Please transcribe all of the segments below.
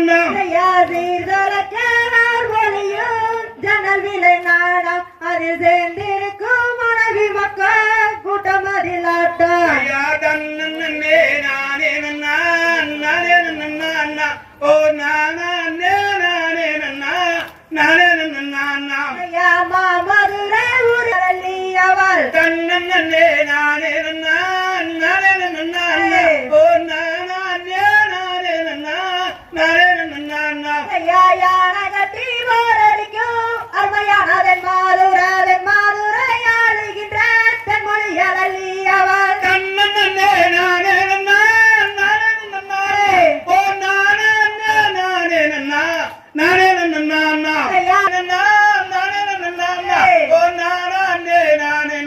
நன்னம் ஜன்னல் விலை நாடம். அதில் சேர்ந்திருக்கும் மனைவி மக்கள் கூட்டம் அதில் ஆட்டம். நானே நன்னா நானே நன்னா ஓ நானே ஐயா யானை கட்டி போரடிக்கும் அருமையானதன் மாதுரதன் மாதுரை ஆளுகின்ற தென்மொழி அழலி அவள் தன்னே நானே நன்னா நானே நன்னா ஓ நானே நானே நன்னா நானே நன்னா ஐயா நன்னா நானே நன்னா ஓ நானே நானே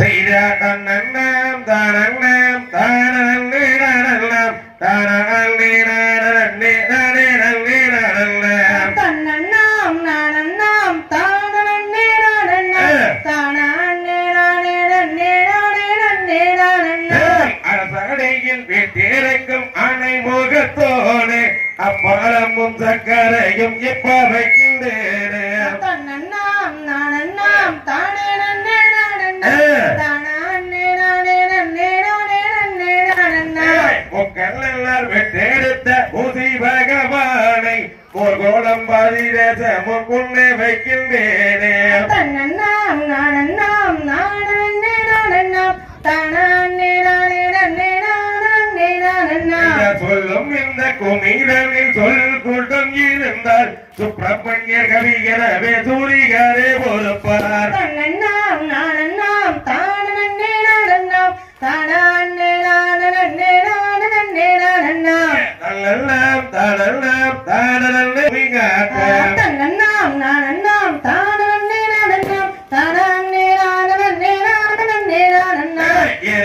நன்னா நானே நன்னா ஆந்தையா தையோம் திகிரியோம் தாளைய தையத்தோம் தை செய்த தன்னண்ணம் தானண்ணம் தானண்ணம் தானண்ணம் தானண்ணம் தன்னண்ணாம் நானண்ணாம் தானண்ணே நானண்ணாம் தானண்ணே நானே நன்னே நானே நன்னே நானண்ணாம் அரசடையில் வீட்டிருக்கும் அணை முகத்தோடு அப்பழமும் சக்கரையும் இப்ப வைக்கின்றேனே. முக்கல்லார் வெட்டெடுத்த முதி பகவானை ஒரு கோலம் பதிரசமும் முன்னே வைக்கின்றேனே. தன்னண்ணாம் நானண்ணாம் நானண்ணே நானண்ணாம் தானண்ணே நானே நானண்ணே நானண்ணாம் சொல்லும் இந்த குமிரனில் சொல் கூட்டம் இருந்தால் சுப்பிரமணிய கவிகளவே சூரிகரே பொறுப்பார்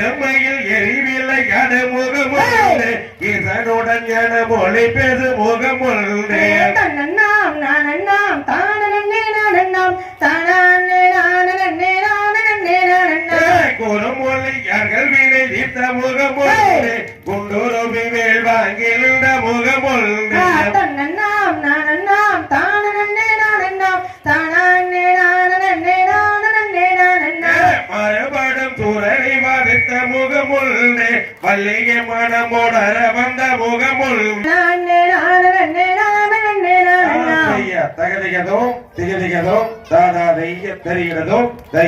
எருமையில் எரிவில்லை என முகமுள்ளே. இதனுடன் என மொழி பேசு முகமுள்ளே. தன்னண்ணாம் நானண்ணாம் தானண்ணே நானண்ணாம். தானண்ணே நானண்ணே நானண்ணே நானண்ணாம். குறுமொழி யார்கள் வினை தீர்த்த முகமுள்ளே. குண்டுருவி வேல் வாங்கியிருந்த முகமுள்ளே. தன்னண்ணாம் மல்லிகை மனமோடர வந்த முகமுள்ளே நானே நானண்ணே நானண்ணே நானண்ணாம் ஐயா, தகதிகதோ திகதிகதோ தாதா தெய்ய தெரிகிறதோ தை.